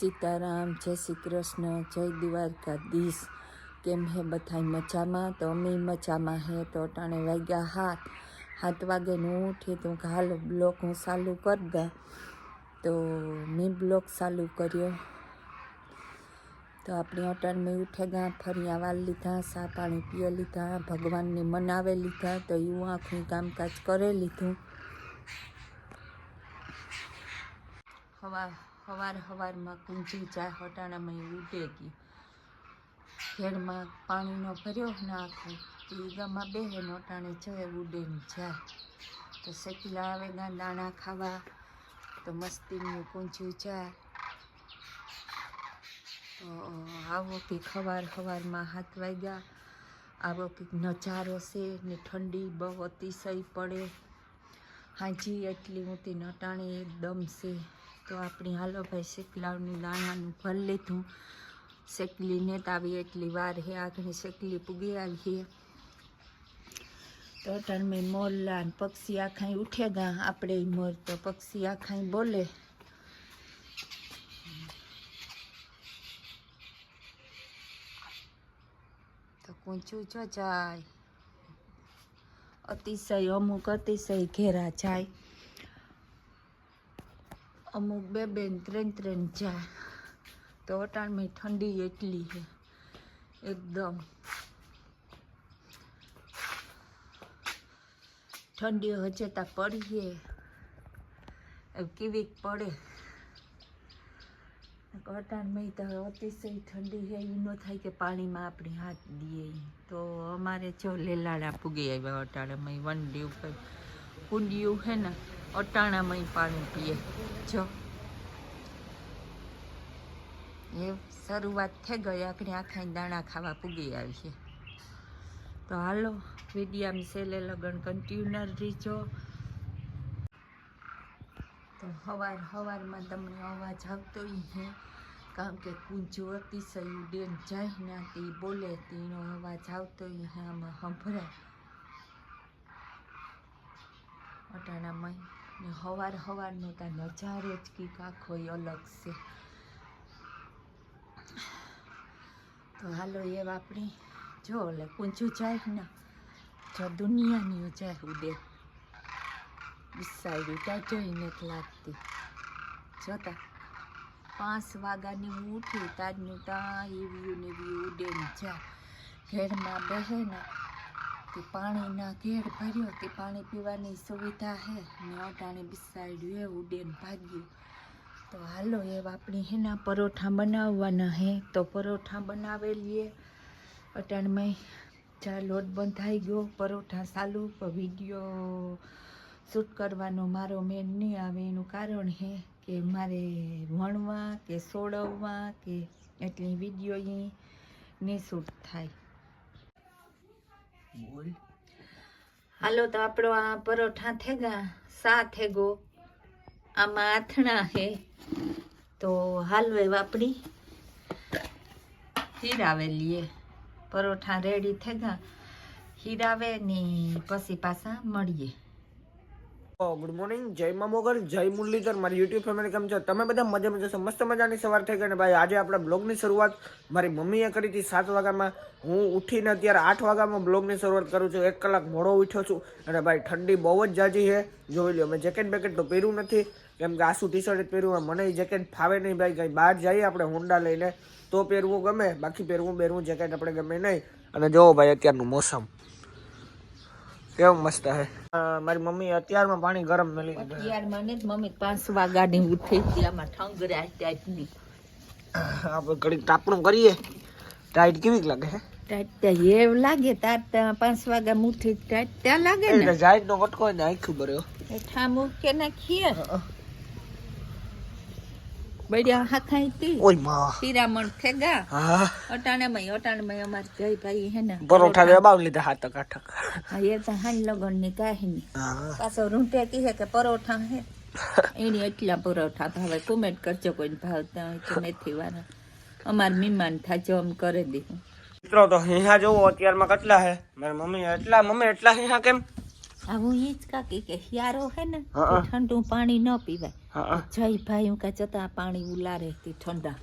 સીતારામ, જય શ્રી કૃષ્ણ, જય દ્વારકાધીશ. કેમ હે બધાય મજામાં? તો અમે મજામાં હે. તો ટાણે વાગ્યા હાથ. સાત વાગે હું ઉઠી તો હાલ બ્લોક હું ચાલુ કરી દઉં. તો મેં બ્લોક ચાલુ કર્યો. તો આપણે અટાણમાં ઉઠે ગયા ફરી આવા લીધા, સા પાણી પીએ લીધા, ભગવાનને મનાવે લીધા, તો એવું આખું કામકાજ કરે લીધું. હવા હવાર હવારમાં કુંજી ચા હટાણામાં ઉડે ગઈ ઘેરમાં પાણીનો ભર્યો નાખો તો ઈગામાં બે નોટાણે જાય ઉડે ને જાય. તો શેકીલા આવે ગા દાણા ખાવા. તો મસ્તીનું કુંજ્યું જાય. આવો કંઈક હવાર હવારમાં હાથ વાગ્યા. આવો કંઈક નજારો છે ને ઠંડી બહુ અતિશય પડે. હાજી એટલી મોટી નટાણી એકદમ છે. તો આપણી હાલો ભાઈ શેકલાવની દાણાનું ભર લીધું. શેકલી ને આવી એટલી વાર હે આગળ શેકલી પૂગી આવીએ. તો તમે મોરલા પક્ષી આખાઈ ઉઠે ગા, આપણે મોર તો પક્ષી આખાઈ બોલે. કૂંચું જો જાય. અતિશય, અમુક અતિશય ઘેરા જાય. અમુક બે બેન, ત્રણ ત્રણ જાય તો અટાણમાં ઠંડી એટલી છે, એકદમ. ઠંડી હજેતા પડીએ કેવીક પડે. અટાણમાં તો અતિશય ઠંડી છે એ ન થાય કે પાણીમાં આપણે હાથ દઈએ. તો અમારે જો લેલાડા પૂગી આવ્યા અટાણમાં વન ડે ઉપર. કુંડિયું છે ને અટાણામાં પાણી પીએ. જો. એ શરૂઆત થઈ ગઈ, આપણે આખા દાણા ખાવા પૂગી આવી છે. તો હાલો, વિડીયામ સેલે લગન કન્ટિન્યુનર રીજો. તો હવાર હવારમાં તમને અવાજ આવતો હે, કારણ કે કુંજો અતિશય ઉડેન જાય ના તે બોલે તેનો અવાજ આવતો હે, આમાં સંભળાય. અટાણામાં ને હવાર હવારનો ત્યાં નજારે જ કંઈક આખો અલગ છે. તો હાલો એ આપણી જો એટલે કુંજું જાય ને, જો દુનિયાની જાય ઉડે. વિસાઈ ત્યાં જોઈને જ લાગતી. જોતા. પાંચ વાગ્યાની હું ઉઠી, તાજનું ત્યાં એવી ને એવી ઉડે ને જાય ઘેરમાં બેસે ને તે પાણીના ઘેર ભર્યો. તે પાણી પીવાની સુવિધા હે. ને અટાણે બિસાડ્યું એ ઉડેન ભાગ્યું. તો હાલો, એ આપણી હેના પરોઠા બનાવવાના હે. તો પરોઠા બનાવેલીએ. અટાણમાં ચા લોટ બંધાઈ ગયો, પરોઠા સાલું વીડિયો શૂટ કરવાનો મારો મેન નહીં આવે. એનું કારણ હે કે મારે વણવા કે સોડવવા કે એટલી વીડિયો નહીં શૂટ થાય. હાલો, તો આપણો આ પરોઠા થેગા, સા થેગો, આમાં આથણા હે. તો હાલવે વાપરી હીરાવે લઈએ. પરોઠા રેડી થેગા. હીરાવે ને પછી પાછા મળીએ. ગુડ મોર્નિંગ જય મમોગર જય મુરલીધર. મારી યુટ્યુબ ફેમિલી કેમ છો? તમે બધા મજા મજા મસ્ત મજાની સવાર થઈ ગઈ ને ભાઈ, આજે આપણા બ્લોગની શરૂઆત મારી મમ્મીએ કરી હતી સાત વાગ્યામાં. હું ઉઠીને અત્યારે આઠ વાગ્યામાં બ્લોગની શરૂઆત કરું છું. એક કલાક મોડો ઉઠ્યો છું અને ભાઈ, ઠંડી બહુ જ જાજી છે. જોઈ લો મેં જેકેટ બેકેટ તો પહેર્યું નથી. કેમ કે આસુ ટી શર્ટ પહેર્યું મને જેકેટ ફાવે નહીં ભાઈ. કંઈ બહાર જઈએ આપણે હોન્ડા લઈને, તો પહેરવું ગમે. બાકી પહેરવું પહેરવું જેકેટ આપણે ગમે નહીં. અને જોવો ભાઈ, અત્યારનું મોસમ. કેવું મસ્ત હે? મારી મમ્મી અત્યારમાં પાણી ગરમ મેલી દીધું યાર મને જ મમ્મી પાંચ વાગ્યાની ઉઠી હતી આમાં ઠંગરા ટાઈપની આપણે ઘડીક તાપણું કરીએ. ટાઈટ કેવી લાગે હે? ટાઈટ એવું લાગે તાર પાંચ વાગ્યા મુઠી ટાઈટ ત્યાં લાગે ને. ટાઈટ જાય નો વટકો ને આખું ભર્યો એ ઠામું કે નાખીએ? બળિયા હાખાઈ તી ઓયમાં. હીરામણ થેગા હા. અટાણામાં અટાણામાં અમાર જય ભાઈ હે ને. પરોઠા વેબાવ લીધા હાથ કાઠક. હા એ તો હાન લગનની કાહની. હા. પાછો રૂંટે કહે કે પરોઠા હે. એની એટલા પરોઠા ભાવે કોમેન્ટ કરજો કોઈ ભાવતા હોય તો મેથી વાળા. અમાર મીમાન થાજો આમ કરી દીધું મિત્રો તો હિંહા જોવો અત્યારમાં કેટલા હે? મારી મમ્મી એટલા મમ્મી એટલા હિંહા કેમ? આવું ઈ જ કાકી કે હિયારો હે ને હા, હા. ઠંડુ પાણી ન પીવાય. હા હા જય ભાઈ હું કાં જતા પાણી ઉલારે તે ઠંડા.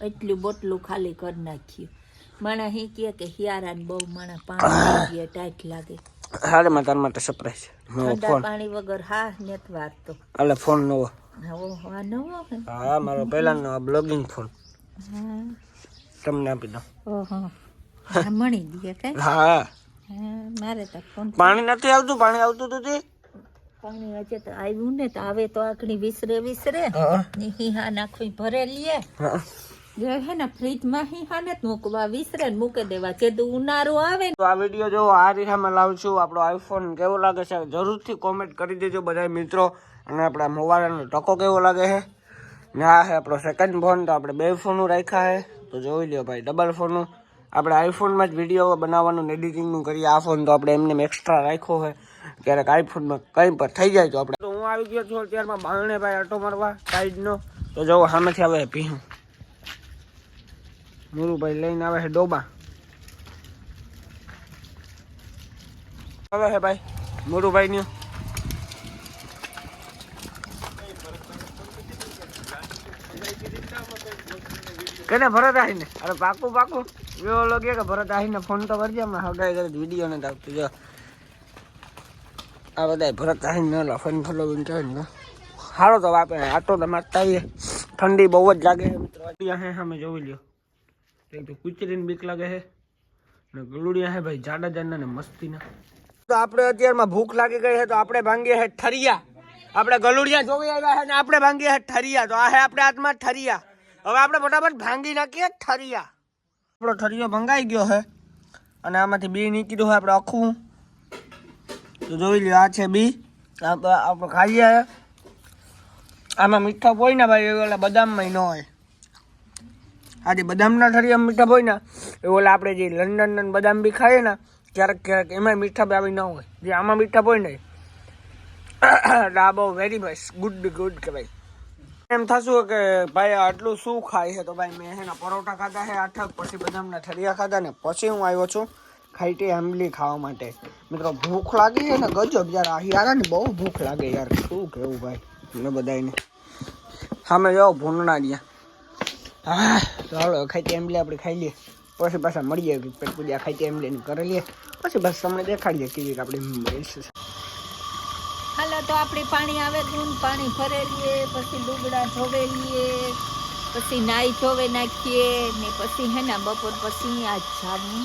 એટલું બોટલું ખાલી કરી નાખ્યું. મને હી કહે કે હિયારાને બહુ મને પાણી ટાઈટ લાગે. હારે માં તાર માટે સરપ્રાઈઝ ઠંડા પાણી વગર હા નેત વારતો એટલે ફોન નવો. હવે આ નવો હા મારો પહેલાનો બ્લોગિંગ ફોન હા. તમને આપી દો ઓહો મણી દે કે હા. હા મારે તો ફોન પાણી નથી આવતું પાણી આવતું હતું તે પાણી હજે તો આવ્યું ને તો આવે તો આખડી વિસરે વિસરે. હા. ને હિહા નાખવી ભરે લઈએ જે હે ને ફ્રીજમાં હિહા ને મૂકવા વિસરે ને મૂકી દેવા. જે તો ઉનાળો આવે ને. તો આ વીડિયો જો આ રીહામાં લાવું છું. આપણો આઈફોન કેવો લાગે છે જરૂરથી કોમેન્ટ કરી દેજો બધા મિત્રો. અને આપણા મોબાઈલનો ટકો કેવો લાગે છે? ને આ છે આપણો સેકન્ડ ફોન તો આપણે બે ફોનું રાખ્યા છે. તો જોઈ લ્યો ભાઈ ડબલ ફોનનું આપણે આઈફોનમાં જ વીડિયો બનાવવાનું ને એડિટિંગનું કરીએ. આ ફોન તો આપણે એમને એક્સ્ટ્રા રાખ્યો છે. ક્યારેક આઈફોનમાં કંઈ પણ થઈ જાય તો આપણે તો હું આવી ગયો છું અત્યારમાં બારણે ભાઈ આટો મારવા, સાઈડનો. તો જો સામેથી આવે પીહું મુરુભાઈ લઈને આવે છે ડોબા. આવે છે ભાઈ મોરુભાઈ નું કેને ભરત આહીને અરે પાકું પાકું. એવો લોકો કે ભરત આવીને ફોન તો કરજે, હમણાં હગાઈ કરે વીડિયો ને આવતું. જો આ બધા ભરત આવીને ઓલો ફોન ફોલો કહે ને સારો તો આપણે આટો તો મારતા આવીએ ઠંડી બહુ જ લાગે છે, મિત્રો. હે જોઈ લ્યો. એક તો કુચરીને બીક લાગે છે. ને ગલુડિયા હે ભાઈ, જાડા જાડા ને મસ્તીના. તો આપણે અત્યારમાં ભૂખ લાગી ગઈ છે, તો આપણે ભાંગીએ છે ઠરિયા. આપણે ગલુડિયા જોવી આવ્યા છે ને આપણે ભાંગીએ છે ઠરિયા. તો આ હે આપણે હાથમાં ઠરિયા. હવે આપણે ફટાફટ ભાંગી નાખીએ ઠરિયા. આપણો ઠરિયો ભંગાઈ ગયો છે. અને આમાંથી બી નીકળ્યું હોય આપણે આખું. જોઈ લ્યો, આ છે બી. આપણે ખાઈએ. આમાં મીઠા હોય ને ભાઈ એ ઓલા બદામમાં ન હોય. આજે બદામના ઠરિયામાં મીઠા હોય ને એ ઓલા આપણે જે લંડન બદામ બી ખાઈએ ને, ક્યારેક ક્યારેક એમાં મીઠા આવી ન હોય. જે આમાં મીઠા હોય ને આ બહુ વેરી નાઇસ ગુડ ગુડ કહેવાય એમ થશું કે ભાઈ આટલું શું ખાય છે? તો ભાઈ મેં એના પરોઠા ખાધા છે આઠક પછી બદામના ઠરિયા ખાધા ને, પછી હું આવ્યો છું. ખાઈટી આંબલી ખાવા માટે. મિત્રો ભૂખ લાગી છે ને ગજબ યાર, આ યાર ને બહુ ભૂખ લાગે યાર. શું કેવું ભાઈ? ને બધાને સામે જાઓ, ભૂંડણા રહ્યા. હા ચાલો ખાઈતી આંબલી આપણે ખાઈ લઈએ. પછી પાછા મળીએ પેટ પૂજા ખાઈતી આંબલી કરી લઈએ. પછી બસ તમને દેખાડીએ કેવી આપણે હાલો, તો આપણે પાણી આવે ગયું પાણી ભરેલીએ, પછી લુગડા ધોવે લઈએ પછી નાઈ ધોવે નાખીએ, ને પછી હે ને બપોર પછી આ જાવું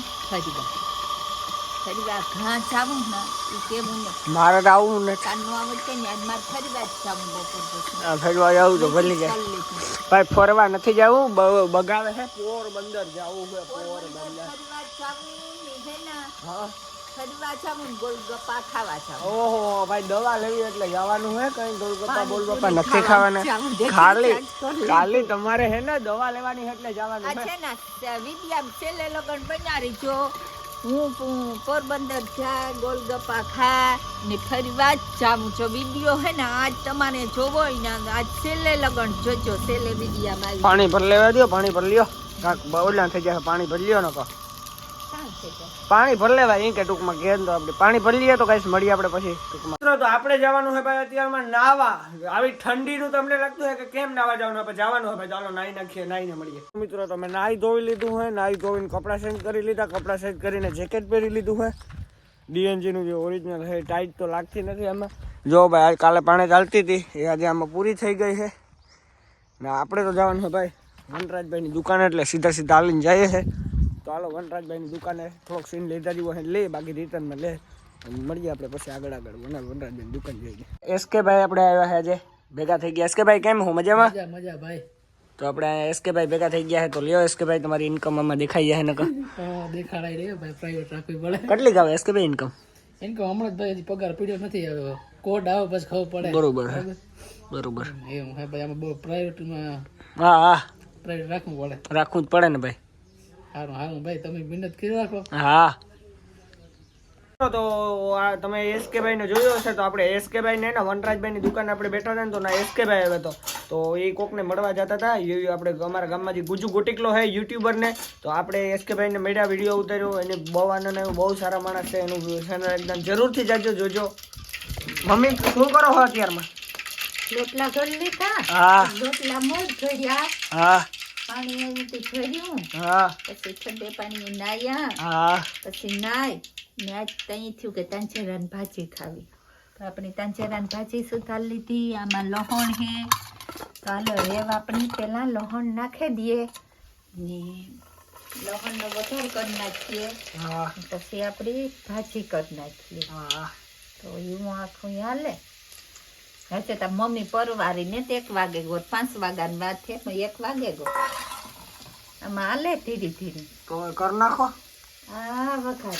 ફરીવા ફરીવા ઘા જાવું ને એ કેવું ને. મારે તો આવું ને કાનનું આવડશે ને આજ મારે ફરીવા જ જાવું બપોર પછી. આ ફરવા જવું તો ભલી જાય. ભાઈ ફરવા નથી જવું? બગાવે છે પોરબંદર જવું છે પોરબંદર જાવું ને ને. હા. ફરીવા જાવું ને ગોલગપ્પા ખાવા જાવું ઓહો ભાઈ દવા લેવી એટલે જવાનું હે કઈ? ગોલગપ્પા પાણીપુરી નથી ખાવા ખાવાના. ખાલી ખાલી તમારે હે ને દવા લેવાની એટલે જવાનું છે ને વિદ્યા છેલ્લે લગન બનારી જો હું પોરબંદર જા ગોલગપ્પા ખા ને ફરીવાર જ જાઉં જો વીડિયો હે ને, આજ તમારે જોવો ને, આજ છેલ્લે લગન જોજો, છેલ્લે વિડીયામાં પાણી ભર લેવા દો પાણી ભર લ્યો. કાંક બોલા થઈ જાય, પાણી ભરી લ્યો ને કહો? પાણી ભર લેવાય એ કે ટૂંકમાં ઘેર તો આપણે પાણી ભરી લઈએ તો કઈ મળીએ આપણે પછી ટૂંકમાં. તો આપણે જવાનું છે ભાઈ અત્યારમાં નાવા. આવી ઠંડીનું તમને લાગતું હોય કે કેમ નાવા જવાનું આપણે જવાનું હોય ચાલો નાઈ નાખીએ નાઈને મળીએ. મિત્રો, તો મેં નાઈ ધોઈ લીધું હોય નાઈ ધોઈને કપડાં ચેન્જ કરી લીધા. કપડાં ચેન્જ કરીને જેકેટ પહેરી લીધું હોય. ડીએનજી નું જે ઓરિજિનલ છે ટાઈટ તો લાગતી નથી આમાં. જો ભાઈ, આજ કાલે પાણી ચાલતી હતી. એ આજે આમાં પૂરી થઈ ગઈ છે. ને આપણે તો જવાનું છે ભાઈ. વનરાજભાઈની દુકાન એટલે સીધા સીધા હાલીને જઈએ છે. તો હાલો વનરાજભાઈની દુકાને થોડોક સીન લીધા જેવો હોય લે બાકી રિટર્નમાં લે. મળીએ આપણે પછી આગળ આગળ. વના વનરાજભાઈની દુકાન જઈએ. એસકે ભાઈ આપણે આવ્યા છે આજે. ભેગા થઈ ગયા. એસકે ભાઈ કેમ હું? મજામાં? મજા ભાઈ. તો આપણે એસકે ભાઈ ભેગા થઈ ગયા છે. તો લ્યો એસકે ભાઈ તમારી ઇન્કમ આમાં દેખાઈ જાય નકર. દેખાડાઈ રહ્યો ભાઈ પ્રાઇવેટ રાખવી પડે. કેટલી આવે એસકે ભાઈ ઇન્કમ ઇન્કમ હમણાં જ ભાઈ હજી પગાર પીડ્યો નથી આવ્યો કોડ આવે પછી ખબર પડે. બરોબર બરોબર? એમ હે ભાઈ આમાં બહુ પ્રાઇવેટમાં હા હા. પ્રાઇવેટ રાખવું પડે. રાખવું જ પડે ને ભાઈ. સારું સારું ભાઈ તમે મહેનત કરી રાખો. હા. તો આ તમે એસકે ભાઈ ને જોયો હશે તો આપણે એસકે ભાઈ ને વનરાજભાઈ ની દુકાન આપણે બેઠા હતા ને તો ના એસકે ભાઈ આવ્યો હતો. તો એ કોકને મળવા જતા હતા. એ આપણે અમારા ગામમાં જે ગુજુ ગોટિકલો હે યુટ્યુબર ને તો આપણે એસકે ભાઈ ને મળ્યા વીડિયો ઉતાર્યો. એને બહુ આનંદ આવ્યો બહુ સારા માણસ છે એનું ચેનલ એકદમ જરૂરથી જાજો જોજો. મમ્મી શું કરો છો અત્યારમાં? રોટલા ઘડી લીધા હા. લોટલા મોજ ઘડ્યા હા. પાણી આવ્યું તો ઘડ્યું હા. પછી ઠંડે પાણી નાયા હા. પછી નાય ને આજ તઈ થયું કે તાંચેરાની ભાજી ખાવી. તો આપણે તાંચેરાની ભાજી સુધાર લીધી. આમાં લહણ હે ચાલો રેવ આપણે પેલા લહણ નાખી દઈએ. ને લહણનો વઘાર કરી નાખીએ. હા. પછી આપણે ભાજી કરી નાખીએ. હા. તો એવું આખું હાલે. હશે તો મમ્મી પરવારીને તો એક વાગે ગો પાંચ વાગ્યાની વાત છે પણ એક વાગે ગો આમાં હાલે ધીરે ધીરે. કર નાખો. આ વઘાર.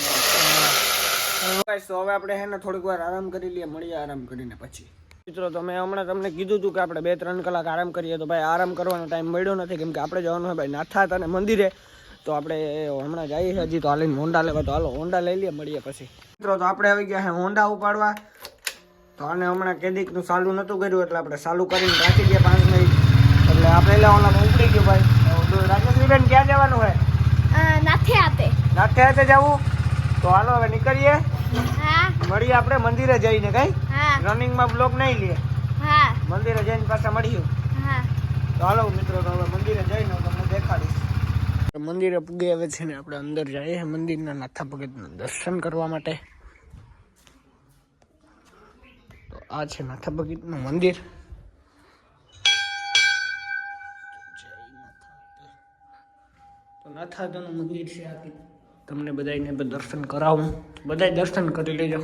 તો હવે આપણે હે ને થોડીક વાર આરામ કરી લઈએ મળીએ આરામ કરીને પછી. મિત્રો તમે હમણાં તમને કીધું હતું કે આપણે બે ત્રણ કલાક આરામ કરીએ તો ભાઈ આરામ કરવાનો ટાઈમ મળ્યો નથી કેમ કે આપણે જવાનું હોય ભાઈ નાથા અને મંદિરે. તો આપણે હમણાં જઈએ હજી તો હાલીને હોન્ડા લેવા તો હાલો હોન્ડા લઈ લઈએ મળીએ પછી. મિત્રો તો આપણે આવી ગયા છે હોન્ડા ઉપાડવા. તો આને હમણાં કેદીકનું ચાલુ નહોતું કર્યું એટલે આપણે ચાલુ કરીને રાખી દઈએ પાંચ મિનિટ. એટલે આ પહેલા ઓલામાં ઉપડી ગયું ભાઈ. રાજેશ્રીબેન ક્યાં જવાનું હોય નાથે આપે નાથે હાથે જવું? તો હાલો હવે નીકળીએ. મળીએ આપણે મંદિરે જઈને કઈ? હા. રનિંગમાં બ્લોક નહીં લઈએ. મંદિરે જઈને પાછા મળીએ. તો હાલો મિત્રો તો હવે મંદિરે જઈને હું તમને દેખાડીશ. મંદિરે પૂગે આવે છે ને આપણે અંદર જઈએ મંદિરના નાથા ભગતના દર્શન કરવા માટે તો આ છે નાથા ભગતનું મંદિર. તો નાથાદાનું મંદિર છે આ. તમને બધાને દર્શન કરાવું. બધાય દર્શન કરી લેજો.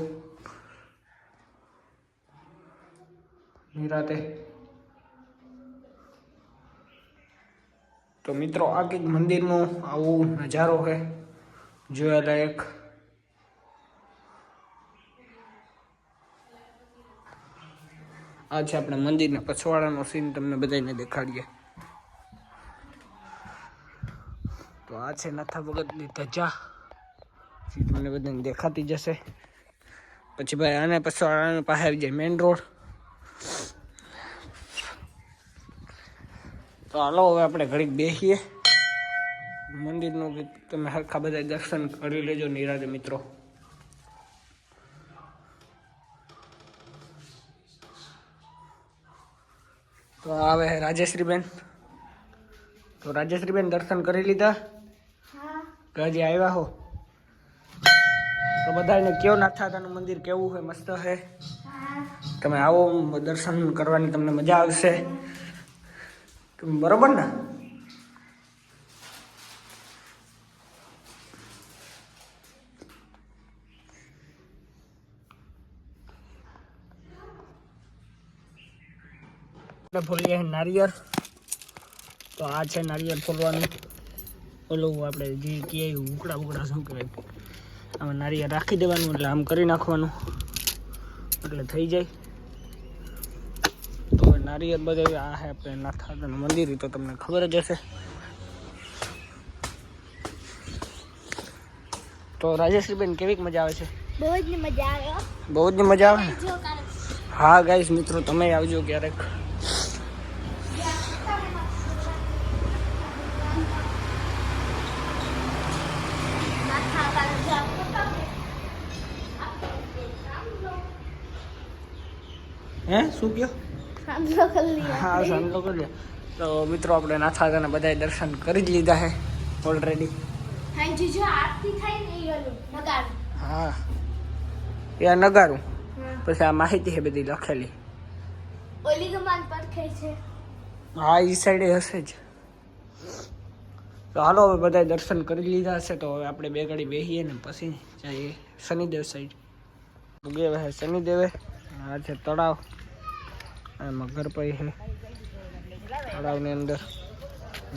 નિરાતે. તો મિત્રો, આ કંઈક મંદિરનો આવો નજારો છે. જોવાલાયક આ છે આપણે મંદિરના પછવાડાનો સીન તમને બધાને દેખાડીએ. તો આ છે નથા ભગતની ધજા. તમને બધાને દેખાતી જશે. પછી ભાઈ આને પછવાડાને પાસે આવી જાય મેઇન રોડ તો હાલો હવે આપણે ઘડીક બેસીએ. મંદિરનું તમે હરખા બધા દર્શન કરી લેજો નિરાજે મિત્રો. તો આવે રાજેશ્રીબેન. તો રાજેશ્રીબેન દર્શન કરી લીધા? હજી આવ્યા હો. તો બધાને કયો નાથાતાનું મંદિર કેવું છે મસ્ત છે તમે આવો દર્શન કરવાની તમને મજા આવશે. બરોબર ને? આપણે ફોલીએ નારિયેળ. તો આ છે નારિયેળ ફોલવાનું ઓલું આપણે જે કહીએ ઉકડા ઉકડા શું કહેવાય? આમાં નારિયેળ રાખી દેવાનું એટલે આમ કરી નાખવાનું. એટલે થઈ જાય. તો નારિયેળ બધા આ હે આપણે નાથાનું મંદિર તો તમને ખબર જ હશે. તો રાજેશ્રીબેન કેવીક મજા આવે છે? બહુ જ મજા આવે. બહુ જ મજા આવે હા ગાઈસ મિત્રો તમે આવજો ક્યારેક નાથા કાલે જાવ. હે? શું સાંભળો કરી લ્યો. હા સાંભળો કરજો તો મિત્રો આપણે નાથાદાના બધાય દર્શન કરી જ લીધા છે ઓલરેડી. હા એ આ નગારું? પછી આ માહિતી છે બધી લખેલી. હા એ સાઈડે હશે જ. તો હાલો હવે બધા દર્શન કરી લીધા હશે તો હવે આપણે બે ગાડી બેસીએ ને પછી જઈએ. શનિદેવ સાઈડ ગયા શનિદેવે. આ છે તળાવ. એમાં પડી છે તળાવની અંદર.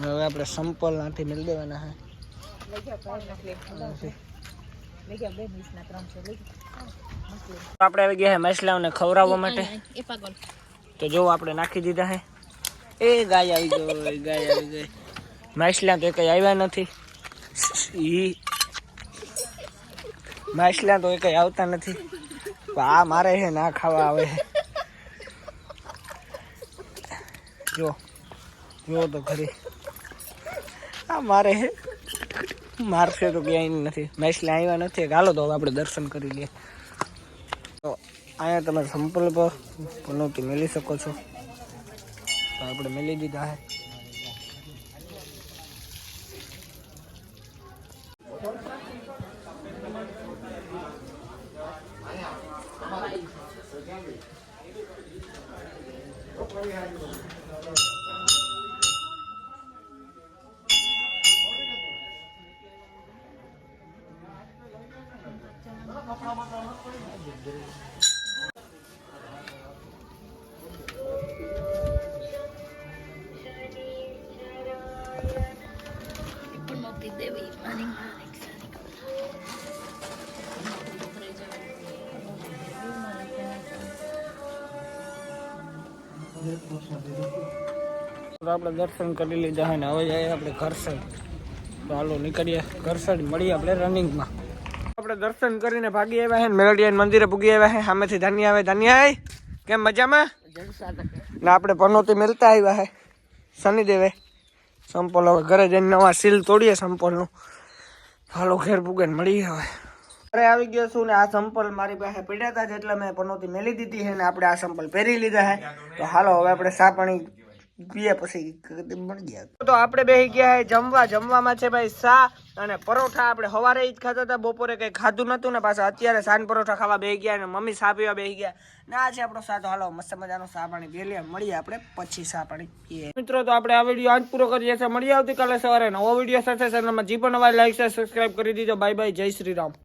હવે આપણે સંપલ નાથી મેળ દેવાના છે આપણે આવી ગયા મસલાઓને ખવડાવવા માટે. તો જો આપણે નાખી દીધા હે. એ ગાય આવી ગઈ ગાય આવી ગઈ. માછલા તો કઈ આવ્યા નથી. ઈ. માછલા તો કઈ આવતા નથી. આ મારે છે ના ખાવા આવે છે જો જો તો ખરી. આ મારે મારશે તો ક્યાંય નથી. મેસલે આવ્યા નથી. હાલો તો આપણે દર્શન કરી લઈએ. તો અહીંયા તમે સંપલ પર પનોતી મેલી શકો છો. તો આપણે મેલી દીધા હે. પનોતી આપણે દર્શન કરી લીધા હોય ને હવે જઈએ આપણે ઘરસડ તો હાલો નીકળીએ. ઘરસડ મળીએ આપણે રનિંગમાં આપણે દર્શન કરીને ભાગી આવ્યા હે મેલડિયન મંદિરે પૂગી આવ્યા છે સામેથી ધાન્યા આવે, ધાન્યા કેમ મજામાં? ને આપણે પનોતી મેલતા આવ્યા હે. શનિદેવે સંપોલ હવે ઘરે જઈને નવા સીલ તોડીએ સંપોલનું. હાલો ઘેર પૂગે મળીએ હવે. ઘરે આવી ગયો છું ને આ સંપલ મારી પાસે પડ્યા હતા મેં પનોતી મેલી દીધી છે ને આપણે આ સંપલ પહેરી લીધા છે. તો હાલો, હવે આપણે સાપણી પીએ જ ખાતા હતા, બપોરે કંઈ ખાધું નતું ને પાછા અત્યારે સાંજ પરોઠા ખાવા બેસી ગયા અને મમ્મી સા પીવા ગયા. ના છે આપણો સા. હાલો, મસ્ત મજાનો સા પાણી પી મળીએ આપણે પછી સા પાણી પીએ. મિત્રો, તો આપણે આ વીડિયો પૂરો કરીએ છીએ. મળીએ આવતીકાલે સવારે નવો વીડિયો સાથે. ચેનલમાં જે પણ નવા લાઈક છે સબસ્ક્રાઇબ કરી દીધો બાય બાય જય શ્રી રામ.